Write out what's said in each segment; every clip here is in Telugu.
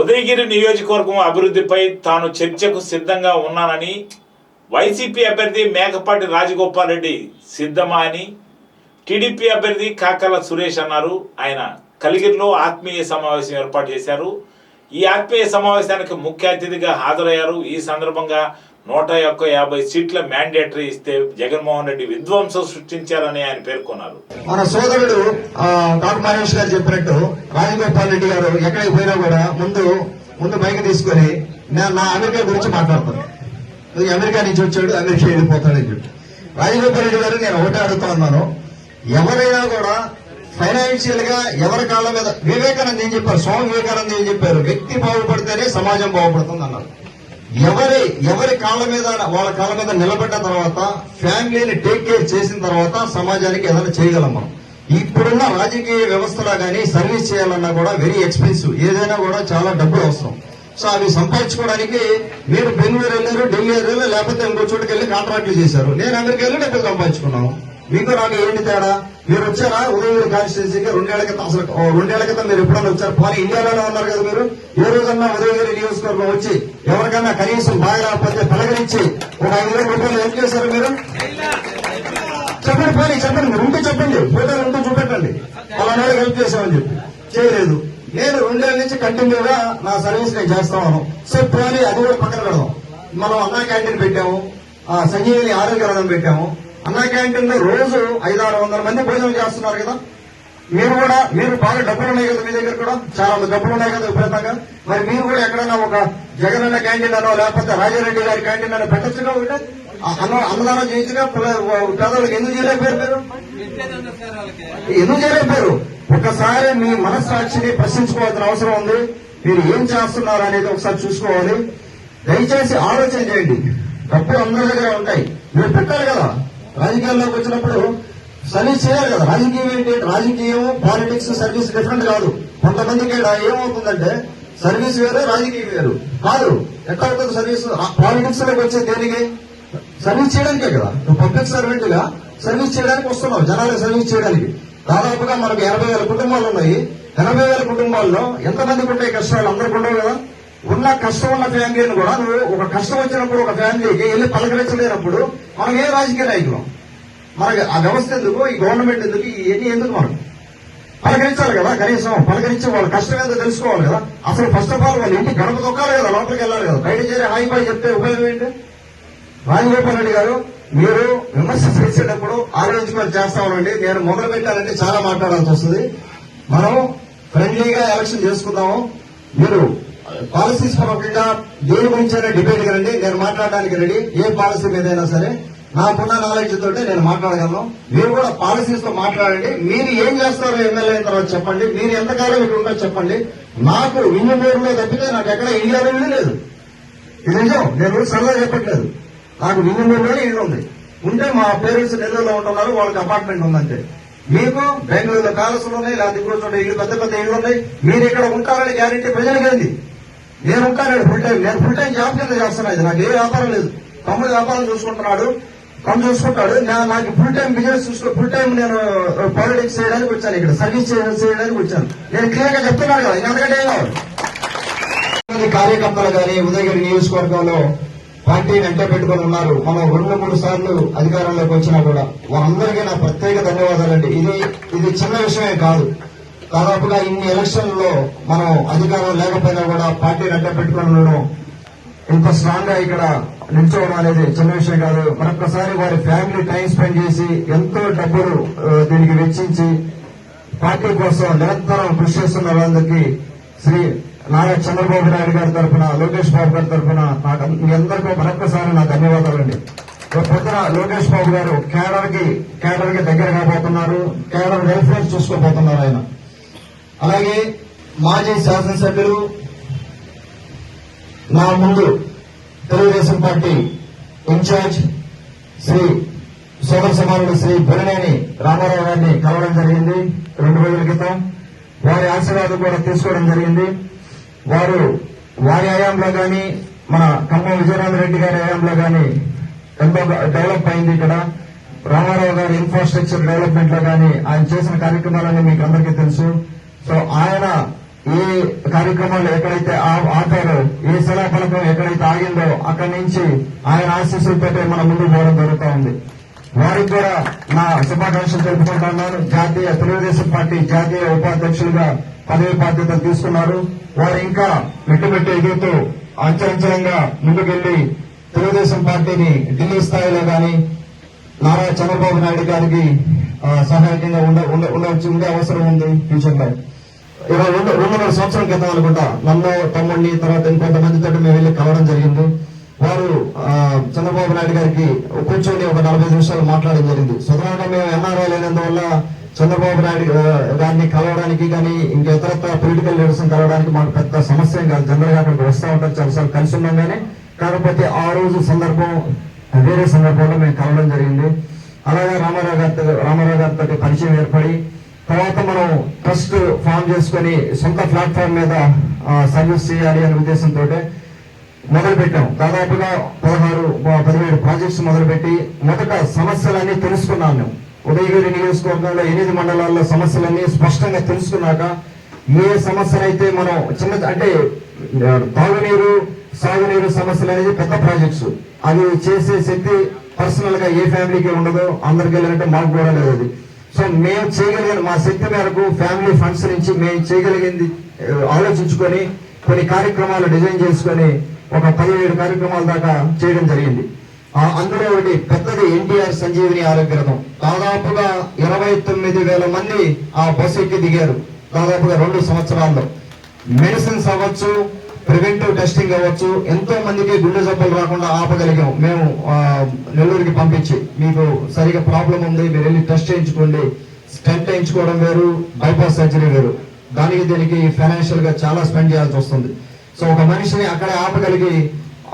ఉదయగిరి నియోజకవర్గం అభివృద్ధిపై తాను చర్చకు సిద్ధంగా ఉన్నానని వైసీపీ అభ్యర్థి మేకపాటి రాజగోపాల్ రెడ్డి సిద్ధమా అని టీడీపీ అభ్యర్థి కాకల సురేష్ అన్నారు. ఆయన కలిగిరిలో ఆత్మీయ సమావేశం ఏర్పాటు చేశారు. ఈ ఆత్మీయ సమావేశానికి ముఖ్య అతిథిగా హాజరయ్యారు. ఈ సందర్భంగా నూట ఒక్క యాభై సీట్ల మ్యాండేటరీ ఇస్తే జగన్మోహన్ రెడ్డి విధ్వంసం సృష్టించారని ఆయన పేర్కొన్నారు. మన సోదరుడు డాక్టర్ మహేష్ గారు చెప్పినట్టు రాజగోపాల్ రెడ్డి గారు ఎక్కడికి పోయినా కూడా ముందు ముందు మైక్ తీసుకొని నేను నా అమెరికా గురించి మాట్లాడుతున్నాను అమెరికా నుంచి వచ్చాడు అమెరికా వెళ్ళిపోతాడని చెప్పి. రాజగోపాల్ రెడ్డి గారు నేను ఒకటే అడుగుతా ఉన్నాను. ఎవరైనా కూడా ఫైనాన్షియల్గా ఎవరి కాళ్ళ మీద వివేకానంద ఏం చెప్పారు? స్వామి వివేకానంద ఏం చెప్పారు? వ్యక్తి బాగుపడితేనే సమాజం బాగుపడుతుంది అన్నారు ఎవరి ఎవరి కాళ్ళ మీద వాళ్ళ కాళ్ళ మీద నిలబడ్డ తర్వాత ఫ్యామిలీని టేక్ కేర్ చేసిన తర్వాత సమాజానికి ఏదైనా చేయగలం మనం. ఇప్పుడున్న రాజకీయ వ్యవస్థలో కానీ సర్వీస్ చేయాలన్నా కూడా వెరీ ఎక్స్పెన్సివ్ ఏదైనా కూడా చాలా డబ్బులు అవసరం. సో అవి సంపాదించుకోవడానికి మీరు బెంగళూరు వెళ్ళారు ఢిల్లీ వెళ్ళారు లేకపోతే ఇంకో చోటుకి వెళ్ళి కాంట్రాక్ట్లు చేశారు. నేను అమెరికా వెళ్ళి డబ్బులు సంపాదించుకున్నాను. మీకు నాకు ఏంటి తేడా? మీరు వచ్చారా? ఉదయగిరి కాన్స్టిట్యూన్సీకి రెండేళ్ళ క్రితం అసలు రెండేళ్ళ క్రితం మీరు ఎప్పుడన్నా వచ్చారు? పోనీ ఇండియాలోనే ఉన్నారు కదా మీరు? ఏ రోజన్నా ఉదయగిరి నియోజకవర్గం వచ్చి ఎవరికన్నా కనీసం బాగా రాకపోతే పలకరించి ఒక ఐదు వేల రూపాయలు ఏం చేశారు మీరు? చెప్పండి పోనీ చెప్పండి. మీరు ఉంటే చెప్పండి. ఫోటోలు ఉంటే చూపెట్టండి. అలా హెల్ప్ చేశామని చెప్పి. చేయలేదు. నేను రెండేళ్ళ నుంచి కంటిన్యూగా నా సర్వీస్ నేను చేస్తా ఉన్నాను. సో పోనీ అది కూడా పక్కన పెడదాం. మనం అన్నా క్యాంటీన్ పెట్టాము. ఆ సంజీవిని ఆరోగ్య రంగం పెట్టాము. అన్నా క్యాంటీన్ రోజు ఐదారు వందల మంది భోజనం చేస్తున్నారు కదా. మీరు కూడా మీరు బాగా డబ్బులు ఉన్నాయి కదా మీ దగ్గర కూడా? చాలా మంది డబ్బులు ఉన్నాయి కదా విపరీతంగా. మరి మీరు కూడా ఎక్కడైనా ఒక జగన్ అన్న క్యాంటీన్ అనో లేకపోతే రాజారెడ్డి గారి క్యాంటీన్ అనో పెట్టచ్చుగా ఉంటే అన్న అన్నదానం చేయించగా పేదవాళ్ళకి ఎందుకు చేయలేకపోయారు మీరు? ఎందుకు చేయలేకపోయారు ఒకసారి మీ మనస్సాక్షిని ప్రశ్నించుకోవాల్సిన అవసరం ఉంది. మీరు ఏం చేస్తున్నారు అనేది ఒకసారి చూసుకోవాలి. దయచేసి ఆలోచన చేయండి. డబ్బులు అందరి దగ్గర ఉంటాయి. మీరు పెట్టాలి కదా. రాజకీయాల్లోకి వచ్చినప్పుడు సర్వీస్ చేయాలి కదా. రాజకీయం ఏంటి? రాజకీయం పాలిటిక్స్ సర్వీస్ డిఫరెంట్ కాదు. కొంతమందికి ఏమవుతుందంటే సర్వీస్ వేరు రాజకీయం వేరు. కాదు ఎట్లా అవుతుంది సర్వీస్ పాలిటిక్స్లోకి వచ్చే దేనికి? సర్వీస్ చేయడానికే కదా. నువ్వు పబ్లిక్ సర్వెంట్గా సర్వీస్ చేయడానికి వస్తున్నావు జనాలకు సర్వీస్ చేయడానికి. దాదాపుగా మనకు ఎనభై వేల కుటుంబాలు ఉన్నాయి. ఎనభై వేల కుటుంబాల్లో ఎంతమందికి ఉంటాయి కష్టాలు? అందరికి ఉండవు కదా. ఉన్న కష్టం ఉన్న ఫ్యామిలీని కూడా నువ్వు ఒక కష్టం వచ్చినప్పుడు ఒక ఫ్యామిలీకి వెళ్ళి పలకరించలేనప్పుడు మనం ఏ రాజకీయ నాయకులం? మనకి ఆ వ్యవస్థ ఎందుకు? ఈ గవర్నమెంట్ ఎందుకు? ఇవన్నీ ఎందుకు మనం పలకరించాలి కదా కనీసం. పలకరించి వాళ్ళ కష్టం ఏదో తెలుసుకోవాలి కదా. అసలు ఫస్ట్ ఆఫ్ ఆల్ వాళ్ళు ఇంటి గడప తొక్కాలి కదా లోపలికి వెళ్ళాలి కదా. బయట చేరి హాయి బాయ్ చెప్తే ఉపయోగం ఏంటి? రాజగోపాల్ రెడ్డి గారు మీరు విమర్శ చేసేటప్పుడు ఆలోచించుకొని చేస్తా ఉండండి. నేను మొదలు పెట్టాలంటే చాలా మాట్లాడాల్సి వస్తుంది. మనం ఫ్రెండ్లీగా ఎలక్షన్ చేసుకుందాము. మీరు పాలసీస్ పరంగా దేని గురించైనా డిబేట్ కదండి నేను మాట్లాడడానికి రెడీ. ఏ పాలసీ మీదైనా సరే నాకున్న నాలెడ్జ్ తోటి నేను మాట్లాడగలను. మీరు కూడా పాలసీస్తో మాట్లాడండి. మీరు ఏం చేస్తారో ఎమ్మెల్యే అయిన తర్వాత చెప్పండి. మీరు ఎంతకాలం ఇక్కడ ఉంటారో చెప్పండి. నాకు వింజమూరులో తప్పితే నాకు ఎక్కడ ఇండియా ఇల్లు లేదు. ఇది నిజం. నేను సరదా చెప్పట్లేదు. నాకు వింజమూరులోనే ఇల్లు ఉంది. ఉంటే మా పేరెంట్స్ నెల్లూరులో ఉంటున్నారు వాళ్ళకి అపార్ట్మెంట్ ఉందంటే. మీకు బెంగళూరులో ప్యాలెస్లు ఉన్నాయి లేకపోతే ఇంకో చోట ఇల్లు పెద్ద పెద్ద ఇల్లు ఉన్నాయి. మీరు ఇక్కడ ఉంటారని గ్యారెంటీ ప్రజలకు ఏంది? నేను ఉంటాను ఫుల్ టైం నేను ఫుల్ టైం జాబ్ కింద చేస్తున్నా ఇది. నాకు ఏ వ్యాపారం లేదు. తమ్ముడు వ్యాపారం చూసుకుంటున్నాడు తను చూసుకుంటాడు. నా- నాకు ఫుల్ టైం బిజినెస్ చూసుకో ఫుల్ టైం నేను పాలిటిక్స్ చేయడానికి వచ్చాను ఇక్కడ. సర్వీస్ చేయడానికి వచ్చాను. నేను క్లియర్గా చెప్తున్నాను కదా ఎందుకంటే ఏం కావాలి కార్యకర్తలు గాని ఉదయగిరి నియోజకవర్గంలో పార్టీని అంటే పెట్టుకొని ఉన్నారు. మనం రెండు మూడు సార్లు అధికారంలోకి వచ్చినా కూడా. వారందరికీ నా ప్రత్యేక ధన్యవాదాలండి. ఇది ఇది చిన్న విషయమే కాదు. దాదాపుగా ఇన్ని ఎలక్షన్లలో మనం అధికారం లేకపోయినా కూడా పార్టీని అడ్డ పెట్టుకొని ఉండడం ఇంత స్ట్రాంగ్గా ఇక్కడ నిల్చోవడం అనేది చిన్న విషయం కాదు. మరొకసారి వారి ఫ్యామిలీ టైం స్పెండ్ చేసి ఎంతో డబ్బులు దీనికి వెచ్చించి పార్టీ కోసం నిరంతరం కృషి చేస్తున్న వాళ్ళందరికీ శ్రీ నారా చంద్రబాబు నాయుడు గారి తరఫున లోకేష్ బాబు గారి తరఫున నాకు మీ అందరికీ మరొకసారి నా ధన్యవాదాలండి పొద్దున లోకేష్ బాబు గారు కేడర్కి కేడర్కి దగ్గర కాబోతున్నారు. కేడర్ వెల్ఫేర్ చూసుకోబోతున్నారు ఆయన. అలాగే మాజీ శాసనసభ్యులు నా ముందు తెలుగుదేశం పార్టీ ఇన్ఛార్జ్ శ్రీ సోదర సమానుడు శ్రీ బొలినేని రామారావు గారిని కలవడం జరిగింది. రెండు రోజుల క్రితం వారి ఆశీర్వాదం కూడా తీసుకోవడం జరిగింది. వారు వారి హయాంలో కానీ మన ఖమ్మం విజయరామరెడ్డి గారి హయాంలో కానీ ఎంతో డెవలప్ అయింది ఇక్కడ. రామారావు గారి ఇన్ఫ్రాస్ట్రక్చర్ డెవలప్మెంట్లో కానీ ఆయన చేసిన కార్యక్రమాలన్నీ మీకు అందరికీ తెలుసు. సో ఆయన ఈ కార్యక్రమాలు ఎక్కడైతే ఆ- ఈ ఏ శిలాఫలకం ఎక్కడైతే ఆగిందో అక్కడి నుంచి ఆయన ఆశీస్సులతో మన ముందుకు పోవడం జరుగుతూ ఉంది. వారికి కూడా నా శుభాకాంక్షలు తెలుపుకుంటున్నాను. జాతీయ తెలుగుదేశం పార్టీ జాతీయ ఉపాధ్యక్షులుగా పదవి బాధ్యతలు తీసుకున్నారు. వారు ఇంకా మెట్టుమెట్టు ఎదుగుతూ అంచలంచలంగా ముందుకెళ్ళి తెలుగుదేశం పార్టీని ఢిల్లీ స్థాయిలో గాని నారా చంద్రబాబు నాయుడు గారికి సహాయకంగా ఉండ ఉండవలసి ఉండే అవసరం ఉంది. ఫ్యూచర్లో ఇరవై రెండు రెండున్నర సంవత్సరం క్రితం అనుకుంటా నన్ను తమ్ముడిని తర్వాత ఇంకొంతమందితో మేము వెళ్ళి కలవడం జరిగింది. వారు చంద్రబాబు నాయుడు గారికి కూర్చొని ఒక నలభై నిమిషాలు మాట్లాడడం జరిగింది. సుధారణంగా మేము ఎన్ఆర్ఐ లేనందువల్ల చంద్రబాబు నాయుడు దాన్ని గారిని కలవడానికి కానీ ఇంకా ఇతరత్ర పొలిటికల్ లీడర్స్ కలవడానికి మాకు పెద్ద సమస్య కాదు. జనరల్గా అక్కడికి వస్తూ ఉంటాం చాలాసార్లు కలిసి ఉన్నాం కానీ కాకపోతే ఆ రోజు సందర్భం వేరే సందర్భంలో మేము కలవడం జరిగింది. అలాగే రామారావు గారితో రామారావు గారితో పరిచయం ఏర్పడి తర్వాత మనం ట్రస్ట్ ఫామ్ చేసుకొని సొంత ప్లాట్ఫామ్ మీద సర్వీస్ చేయాలి అనే ఉద్దేశంతో మొదలు పెట్టాం దాదాపుగా పదహారు పదిహేడు ప్రాజెక్ట్స్ మొదలుపెట్టి మొదట సమస్యలన్నీ తెలుసుకున్నాను మేము. ఉదయగిరి నియోజకవర్గంలో ఎనిమిది మండలాల్లో సమస్యలన్నీ స్పష్టంగా తెలుసుకున్నాక ఏ సమస్యలైతే మనం చిన్న అంటే తాగునీరు సాగునీరు సమస్యలు అనేది పెద్ద ప్రాజెక్ట్స్. అవి చేసే శక్తి పర్సనల్గా ఏ ఫ్యామిలీకి ఉండదో అందరికి వెళ్ళాలంటే మాకు కూడా లేదు అది. సో మేము చేయగలిగిన మా శక్తి మేరకు ఫ్యామిలీ ఫండ్స్ నుంచి మేము చేయగలిగింది ఆలోచించుకొని కొన్ని కార్యక్రమాలు డిజైన్ చేసుకొని ఒక పదిహేడు కార్యక్రమాల దాకా చేయడం జరిగింది. ఆ, అందులో ఒకటి పెద్దది ఎన్టీఆర్ సంజీవిని ఆరోగ్య రథం దాదాపుగా ఇరవై తొమ్మిది వేల మంది ఆ బస్సు ఎక్కి దిగారు. దాదాపుగా రెండు సంవత్సరాల్లో. మెడిసిన్స్ అవ్వచ్చు ప్రివెంటివ్ టెస్టింగ్ అవ్వచ్చు. ఎంతో మందికి గుండె జబ్బులు రాకుండా ఆపగలిగాం. మేము నెల్లూరుకి పంపించి మీకు సరిగా ప్రాబ్లం ఉంది మీరు వెళ్ళి టెస్ట్ చేయించుకోండి. స్టెంట్ వేయించుకోవడం వేరు బైపాస్ సర్జరీ వేరు. దానికి దీనికి ఫైనాన్షియల్గా చాలా స్పెండ్ చేయాల్సి వస్తుంది. సో ఒక మనిషిని అక్కడే ఆపగలిగి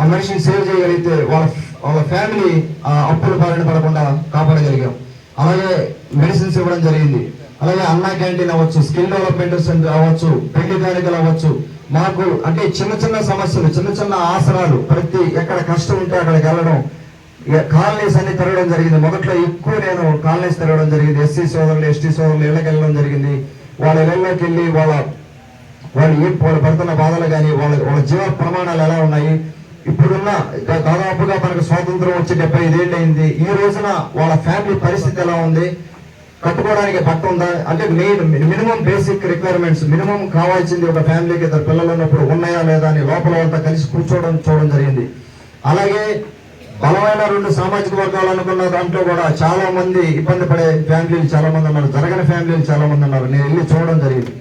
ఆ మనిషిని సేవ్ చేయగలిగితే వాళ్ళ వాళ్ళ ఫ్యామిలీ ఆ అప్పుల బారిన పడకుండా కాపాడగలిగాం. అలాగే మెడిసిన్స్ ఇవ్వడం జరిగింది. అలాగే అన్నా క్యాంటీన్ అవ్వచ్చు స్కిల్ డెవలప్మెంట్ అవ్వచ్చు పెళ్ళి కానుకలు అవ్వచ్చు. మాకు అంటే చిన్న చిన్న సమస్యలు చిన్న చిన్న ఆసరాలు ప్రతి ఎక్కడ కష్టం ఉంటే అక్కడికి వెళ్ళడం ఇక కాలనీస్ అన్ని తిరగడం జరిగింది. మొదట్లో ఎక్కువ నేను కాలనీస్ తిరగడం జరిగింది. ఎస్సీ సోదరులు ఎస్టీ సోదరులు ఇళ్ళకి వెళ్ళడం జరిగింది. వాళ్ళ ఇళ్ళకి వెళ్ళి వాళ్ళ వాళ్ళు ఏ వాళ్ళు పడుతున్న బాధలు కానీ వాళ్ళ వాళ్ళ జీవ ప్రమాణాలు ఎలా ఉన్నాయి? ఇప్పుడున్న దాదాపుగా మనకు స్వాతంత్రం వచ్చి డెబ్బై ఐదేళ్ళు అయింది ఈ రోజున వాళ్ళ ఫ్యామిలీ పరిస్థితి ఎలా ఉంది? కట్టుకోవడానికి బట్ట ఉందా? అంటే main minimum basic requirements minimum కావాల్సింది ఒక ఫ్యామిలీకి ఇద్దరు పిల్లలు ఉన్నప్పుడు ఉన్నాయా లేదా అని లోపల అంతా కలిసి కూర్చోవడం చూడడం జరిగింది. అలాగే బలమైన రెండు సామాజిక వర్గాలు అనుకున్న దాంట్లో కూడా చాలా మంది ఇబ్బంది పడే ఫ్యామిలీలు చాలా మంది ఉన్నారు. జరగని ఫ్యామిలీలు చాలా మంది ఉన్నారు. నేను వెళ్ళి చూడడం జరిగింది.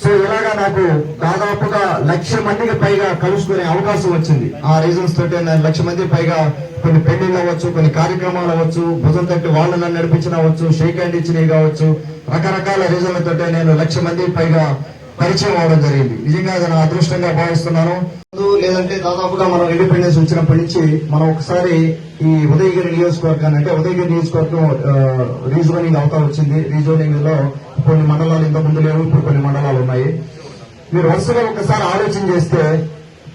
సో ఇలాగా నాకు దాదాపుగా లక్ష మందికి పైగా కలుసుకునే అవకాశం వచ్చింది. ఆ రీజన్స్ తోటి నేను లక్ష మందికి పైగా కొన్ని పెళ్ళిళ్ళు అవ్వచ్చు కొన్ని కార్యక్రమాలు అవ్వచ్చు భుజం తట్టి వాళ్ళు నన్ను నడిపించిన అవ్వచ్చు షేక్ హ్యాండ్ ఇచ్చినవి కావచ్చు రకరకాల రీజన్లతో నేను లక్ష మందికి పైగా పరిచయం అవడం జరిగింది. నిజంగా అది నా అదృష్టంగా భావిస్తున్నాను. లేదంటే దాదాపుగా మనం ఇండిపెండెన్స్ వచ్చినప్పటి నుంచి మనం ఒకసారి ఈ ఉదయగిరి నియోజకవర్గాన్ని అంటే ఉదయగిరి నియోజకవర్గం రీజోనింగ్ అవుతా వచ్చింది. రీజోనింగ్లో కొన్ని మండలాలు ఇంత ముందు లేవు ఇప్పుడు కొన్ని మండలాలు ఉన్నాయి. మీరు వరుసగా ఒకసారి ఆలోచన చేస్తే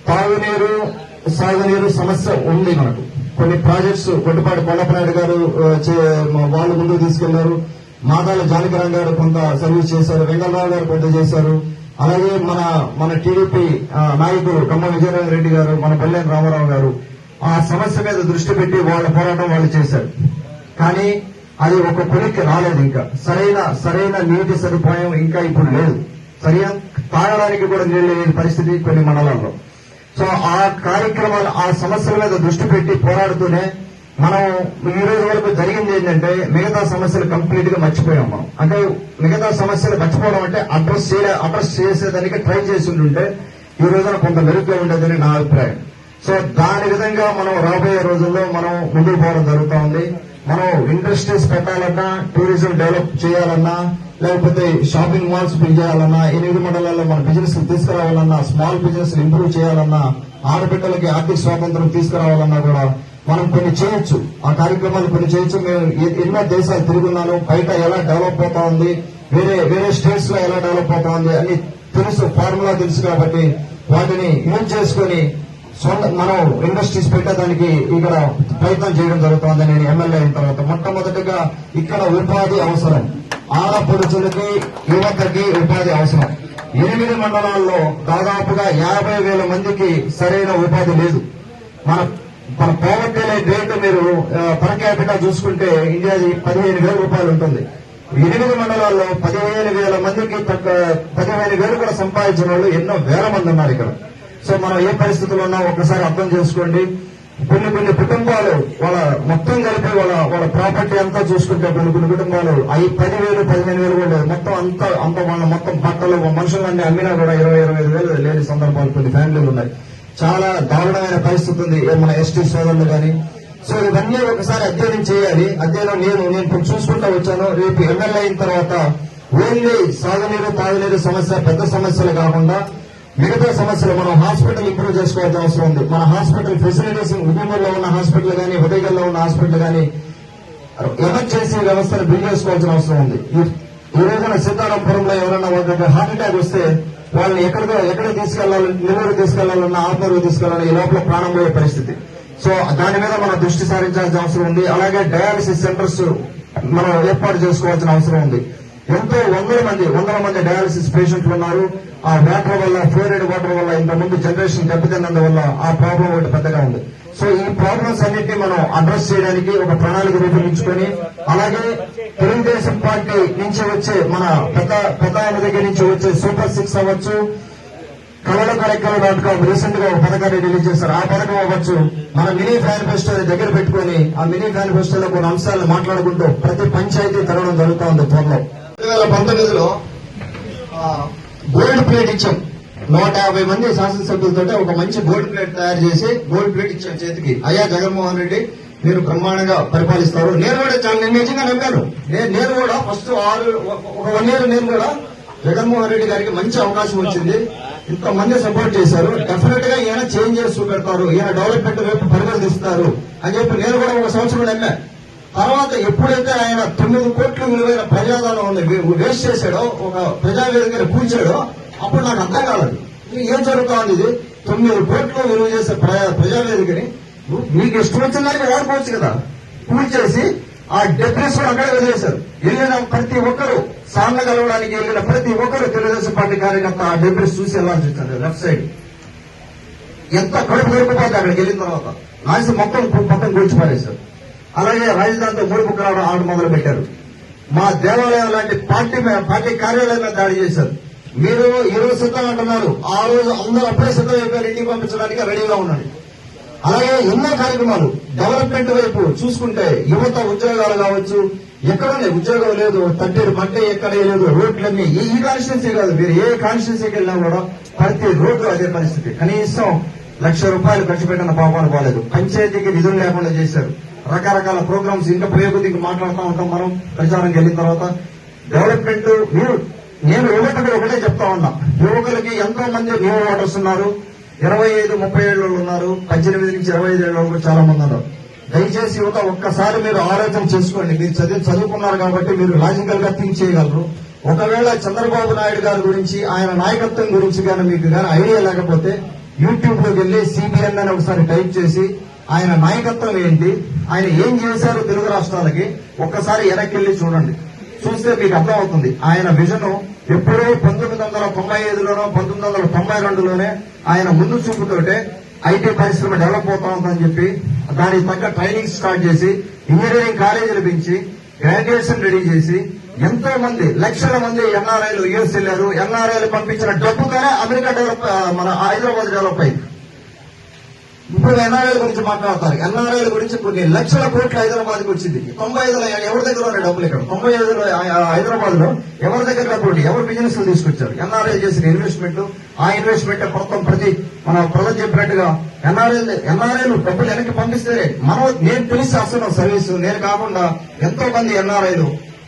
తాగునీరు సాగునీరు సమస్య ఉంది మనకు. కొన్ని ప్రాజెక్ట్స్ కొట్టుపాటి కొండపనాయుడు గారు చే- వాళ్ళు ముందుకు తీసుకెళ్ళారు. మాదాల జానకిరామ్ గారు కొంత సర్వీస్ చేశారు వెంగళరావు గారు కొంత చేశారు. అలాగే మన మన టీడీపీ నాయకుడు కమ్మ విజయనారాయణ రెడ్డి గారు మన పల్లెని రామారావు గారు ఆ సమస్య మీద దృష్టి పెట్టి వాళ్ళ పోరాటం వాళ్ళు చేశారు. కానీ అది ఒక పురికి రాలేదు ఇంకా. సరైన సరైన నీటి సదుపాయం ఇంకా ఇప్పుడు లేదు. సరైన తాగడానికి కూడా నీళ్ళు లేని పరిస్థితి కొన్ని మండలాల్లో. సో ఆ కార్యక్రమాలు ఆ సమస్యల మీద దృష్టి పెట్టి పోరాడుతూనే మనం ఈ రోజు వరకు జరిగింది ఏంటంటే మిగతా సమస్యలు కంప్లీట్గా మర్చిపోయాం మనం. అంటే మిగతా సమస్యలు మర్చిపోవడం అంటే అడ్రస్ చేయలే అడ్రస్ చేసేదానికి ట్రై చేసి ఉంటే ఈ రోజున కొంత మెరుగ్గా ఉండేదని నా అభిప్రాయం. సో దాని విధంగా మనం రాబోయే రోజుల్లో మనం ముందుకు పోవడం జరుగుతూ ఉంది. మనం ఇండస్ట్రీస్ పెట్టాలన్నా టూరిజం డెవలప్ చేయాలన్నా లేకపోతే షాపింగ్ మాల్స్ బిల్డ్ చేయాలన్నా ఎనిమిది మండలాల్లో మన బిజినెస్ తీసుకురావాలన్నా స్మాల్ బిజినెస్ ఇంప్రూవ్ చేయాలన్నా ఆడబిడ్డలకి ఆర్థిక స్వాతంత్రం తీసుకురావాలన్నా కూడా మనం కొన్ని చేయొచ్చు. ఆ కార్యక్రమాలు కొన్ని చేయొచ్చు. మేము ఎన్నో దేశాలు తిరుగున్నాను. బయట ఎలా డెవలప్ అవుతా ఉంది వేరే వేరే స్టేట్స్లో ఎలా డెవలప్ అవుతా ఉంది అని తెలుసు ఫార్ములా తెలుసు కాబట్టి వాటిని యూజ్ చేసుకొని సొంత మనం ఇండస్ట్రీస్ పెట్టడానికి ఇక్కడ ప్రయత్నం చేయడం జరుగుతుంది. నేను ఎమ్మెల్యే అయిన తర్వాత మొట్టమొదటిగా ఇక్కడ ఉపాధి అవసరం. ఆడపడుచులకి యువతకి ఉపాధి అవసరం. ఎనిమిది మండలాల్లో దాదాపుగా యాభై వేల మందికి సరైన ఉపాధి లేదు. మన మన పోవర్టీ రేటు మీరు పర్ క్యాపిటల్ చూసుకుంటే ఇండియాది పదిహేను వేల రూపాయలు ఉంటుంది. ఎనిమిది మండలాల్లో పదిహేను వేల మందికి పదిహేను వేలు కూడా సంపాదించిన వాళ్ళు ఎన్నో వేల మంది ఉన్నారు ఇక్కడ. సో మనం ఏ పరిస్థితుల్లో ఉన్నా ఒకసారి అర్థం చేసుకోండి. కొన్ని కొన్ని కుటుంబాలు వాళ్ళ మొత్తం కలిపి వాళ్ళ వాళ్ళ ప్రాపర్టీ అంతా చూసుకుంటే కొన్ని కొన్ని కుటుంబాలు అవి పదివేలు పదిహేను వేలు కూడా లేదు. మొత్తం అంతా అంత వాళ్ళ మొత్తం బట్టలు మనుషులన్నీ అమ్మినా కూడా ఇరవై ఇరవై ఐదు వేలు లేని సందర్భాలు కొన్ని ఫ్యామిలీలు ఉన్నాయి. చాలా దారుణమైన పరిస్థితి ఉంది మన ఎస్టీ సోదరులు కానీ. సో ఇవన్నీ ఒకసారి అధ్యయనం చేయాలి. అధ్యయనం నేను నేను ఇప్పుడు చూసుకుంటా వచ్చాను. రేపు ఎమ్మెల్యే అయిన తర్వాత ఓన్లీ సాగునీరు తాగునీరు సమస్య పెద్ద సమస్యలు కాకుండా మిగతా సమస్యలు మనం హాస్పిటల్ ఇంప్రూవ్ చేసుకోవాల్సిన అవసరం ఉంది. మన హాస్పిటల్ ఫెసిలిటీస్ ఉద్యమంలో ఉన్న హాస్పిటల్ కానీ ఉదయగల్లో ఉన్న హాస్పిటల్ కానీ ఎమర్జెన్సీ వ్యవస్థను బిల్డ్ చేసుకోవాల్సిన అవసరం ఉంది. ఈ- రోజున సీతారాంపురంలో ఎవరైనా ఒక హార్ట్ అటాక్ వస్తే వాళ్ళని ఎక్కడికో ఎక్కడ తీసుకెళ్ళాలి నిలువరు తీసుకెళ్ళాలన్నా ఆత్మూరు తీసుకెళ్ళాలి ఈ లోపల ప్రాణం పోయే పరిస్థితి. సో దాని మీద మనం దృష్టి సారించాల్సిన అవసరం ఉంది. అలాగే డయాలసిస్ సెంటర్స్ మనం ఏర్పాటు చేసుకోవాల్సిన అవసరం ఉంది. ఎంతో వందల మంది వందల మంది డయాలసిస్ పేషెంట్లు ఉన్నారు. ఆ వాటర్ వల్ల ఫ్లోరైడ్ వాటర్ వల్ల ఇంత ముందు జనరేషన్ దెబ్బతిన్నందువల్ల ఆ ప్రాబ్లం ఒకటి పెద్దగా ఉంది. సో ఈ ప్రాబ్లమ్స్ అన్నింటినీ మనం అడ్రస్ చేయడానికి ఒక ప్రణాళిక రూపొందించుకొని అలాగే తెలుగుదేశం పార్టీ నుంచి వచ్చే మన పెద్ద పెద్ద దగ్గర నుంచి వచ్చే సూపర్ సిక్స్ అవ్వచ్చు కళల కార్యక్రమం డాట్ కామ్ రీసెంట్గా ఒక పథకాన్ని రిలీజ్ చేశారు. ఆ పథకం అవ్వచ్చు మన మినీ మేనిఫెస్టోని దగ్గర పెట్టుకొని ఆ మినీ మేనిఫెస్టోలో కొన్ని అంశాలను మాట్లాడుకుంటూ ప్రతి పంచాయతీ తరవడం జరుగుతూ ఉంది త్వరలో. రెండు వేల పంతొమ్మిదిలో గోల్డ్ ప్లేట్ ఇచ్చాం. నూట యాభై మంది శాసనసభ్యులతో ఒక మంచి గోల్డ్ ప్లేట్ తయారు చేసి గోల్డ్ ప్లేట్ ఇచ్చాం చేతికి. అయ్యా జగన్మోహన్ రెడ్డి మీరు బ్రహ్మాండంగా పరిపాలిస్తారు. నేను కూడా చాలా నేను నిజంగా నమ్మాను. నేను నేను కూడా ఫస్ట్ ఆరు ఒక వన్ ఇయర్ నేను కూడా జగన్మోహన్ రెడ్డి గారికి మంచి అవకాశం వచ్చింది. ఇంతమంది సపోర్ట్ చేశారు. డెఫినెట్గా ఈయన చేంజ్ చేసి చూపెడతారు. ఈయన డెవలప్మెంట్ వైపు పరిగణిస్తారు. అని చెప్పి నేను కూడా ఒక సంవత్సరం నమ్మా తర్వాత ఎప్పుడైతే ఆయన తొమ్మిది కోట్లు విలువైన ప్రజాదానం ఉంది వేస్ట్ చేశాడో ఒక ప్రజావేదికని కూర్చాడో అప్పుడు నాకు అర్థం కాలేదు. ఏం జరుగుతా ఉంది ఇది? తొమ్మిది కోట్లు విలువ చేసే ప్రజావేదికని మీకు ఇష్టం వచ్చిన దానికి వాడుకోవచ్చు కదా. కూల్చేసి ఆ డెబ్రిస్ కూడా వదిలేశారు. వెళ్ళిన ప్రతి ఒక్కరు సార్ల కలవడానికి వెళ్ళిన ప్రతి ఒక్కరు తెలుగుదేశం పార్టీ కార్యకర్త ఆ డెబ్రిస్ చూసి వెళ్ళాల్సి వచ్చింది లెఫ్ట్ సైడ్. ఎంత కడుపు దొరికిపోతే అక్కడికి వెళ్ళిన తర్వాత. నాసి మొత్తం మొత్తం కూర్చిపారేశారు అలాగే రాజధానితో మూడు రావడం ఆట మొదలు పెట్టారు. మా దేవాలయం లాంటి పార్టీ పార్టీ కార్యాలయం దాడి చేశారు. మీరు ఈ రోజు సిద్ధం అంటున్నారు. ఆ రోజు అందరూ అప్పుడే సిద్ధం అయిపోయారు ఇంటికి పంపించడానికి రెడీగా ఉన్నాడు అలాగే ఎన్నో కార్యక్రమాలు. డెవలప్మెంట్ వైపు చూసుకుంటే యువత ఉద్యోగాలు కావచ్చు ఎక్కడనే ఉద్యోగం లేదు తట్టేరు పట్టే ఎక్కడ లేదు రోడ్లన్నీ ఈ ఈ కాన్స్టిట్యున్సీ కాదు. మీరు ఏ కాన్స్టిట్యున్సీకి వెళ్ళినా కూడా ప్రతి రోడ్డు అదే పరిస్థితి. కనీసం లక్ష రూపాయలు ఖర్చు పెట్టిన పాపాలు పోలేదు. పంచాయతీకి నిధులు లేకుండా చేశారు. రకరకాల ప్రోగ్రామ్స్ ఇంకా ప్రయోగతికి మాట్లాడుతూ ఉంటాం మనం ప్రచారంకి వెళ్ళిన తర్వాత. డెవలప్మెంట్ మీరు నేను యువతకు ఒకటే చెప్తా ఉన్నా. యువకులకి ఎంతో మంది న్యూ ఓటర్స్ ఉన్నారు. ఇరవై ఐదు ముప్పై ఏళ్ళు ఉన్నారు. పద్దెనిమిది నుంచి ఇరవై ఐదు ఏళ్ళ కూడా చాలా మంది ఉన్నారు. దయచేసి యువత ఒక్కసారి మీరు ఆలోచన చేసుకోండి. మీరు చదివి చదువుకున్నారు కాబట్టి మీరు లాజికల్గా థింక్ చేయగలరు. ఒకవేళ చంద్రబాబు నాయుడు గారి గురించి ఆయన నాయకత్వం గురించి కానీ మీకు కానీ ఐడియా లేకపోతే యూట్యూబ్లోకి వెళ్ళి సిబిఎన్ అని ఒకసారి టైప్ చేసి ఆయన నాయకత్వం ఏంటి? ఆయన ఏం చేశారు తెలుగు రాష్ట్రాలకి? ఒక్కసారి వెనక్కి వెళ్ళి చూడండి. చూస్తే మీకు అర్థమవుతుంది. ఆయన విజన్ ఎప్పుడో పంతొమ్మిది వందల తొంభై ఐదులోనో పంతొమ్మిది వందల తొంభై రెండులోనే ఆయన ముందు చూపుతోటే ఐటీ పరిశ్రమ డెవలప్ అవుతా ఉందని చెప్పి దానికి తగ్గ ట్రైనింగ్ స్టార్ట్ చేసి ఇంజనీరింగ్ కాలేజీలు పెంచి గ్రాడ్యుయేషన్ రెడీ చేసి ఎంతో మంది లక్షల మంది ఎన్ఆర్ఐలు యుఎస్ వెళ్ళారు ఎన్ఆర్ఐలు పంపించిన డబ్బుగానే అమెరికా డెవలప్ మన హైదరాబాద్ డెవలప్ అయింది. ఇప్పుడు ఎన్ఆర్ఐల గురించి మాట్లాడతారు. ఎన్ఆర్ఐల గురించి కొన్ని లక్షల కోట్లు హైదరాబాద్ వచ్చింది. తొంభై ఐదులో ఎవరి దగ్గర ఉన్నాయి డబ్బులు ఇక్కడ? తొంభై ఐదులో హైదరాబాద్లో ఎవరి దగ్గర డబ్బులు ఎవరు బిజినెస్ తీసుకొచ్చారు? ఎన్ఆర్ఐ చేసిన ఇన్వెస్ట్మెంట్ ఆ ఇన్వెస్ట్మెంట్ మొత్తం ప్రతి మన ప్రజలు చెప్పినట్టుగా ఎన్ఆర్ఐ ఎన్ఆర్ఐలు డబ్బులు వెనక్కి పంపిస్తే మనం నేను పిలిచి చేస్తున్నాం సర్వీస్ నేను కాకుండా ఎంతో మంది ఎన్ఆర్ఐలు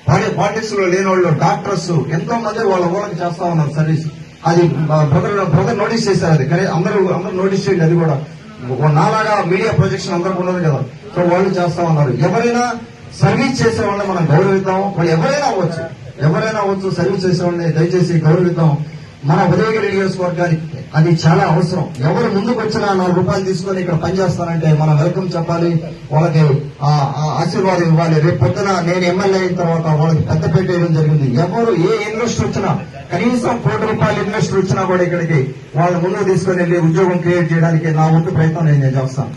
వాళ్ళ పాలిటిక్స్లో లేని వాళ్ళు డాక్టర్స్ ఎంతో మంది వాళ్ళ ఊళ్ళకి చేస్తా ఉన్నారు సర్వీస్. అది బ్రదర్ బ్రదర్ నోటీస్ చేశారు అది. కానీ అందరూ అందరూ నోటీస్ చేయండి అది కూడా. నాలాగా మీడియా ప్రొజెక్షన్ అందరికి ఉన్నది కదా. సో వాళ్ళు చేస్తా ఉన్నారు ఎవరైనా సర్వీస్ చేసే వాళ్ళని మనం గౌరవిద్దాం. వాళ్ళు ఎవరైనా అవ్వచ్చు. ఎవరైనా అవ్వచ్చు సర్వీస్ చేసే వాళ్ళని దయచేసి గౌరవిద్దాం. మన ఉదయగిరి నియోజకవర్గానికి అది చాలా అవసరం. ఎవరు ముందుకు వచ్చినా నాలుగు రూపాయలు తీసుకొని ఇక్కడ పనిచేస్తానంటే మనం వెల్కమ్ చెప్పాలి. వాళ్ళకి ఆ ఆ ఆశీర్వాదం ఇవ్వాలి. రేపు పొద్దున నేను ఎమ్మెల్యే అయిన తర్వాత వాళ్ళకి పెద్ద వేయడం జరిగింది. ఎవరు ఏ ఇన్వెస్ట్ వచ్చినా కనీసం కోటి రూపాయలు ఇన్వెస్టర్ వచ్చినా కూడా ఇక్కడికి వాళ్ళ ముందు తీసుకుని వెళ్ళి ఉద్యోగం క్రియేట్ చేయడానికి నా వంతు ప్రయత్నం నేను చేస్తాను.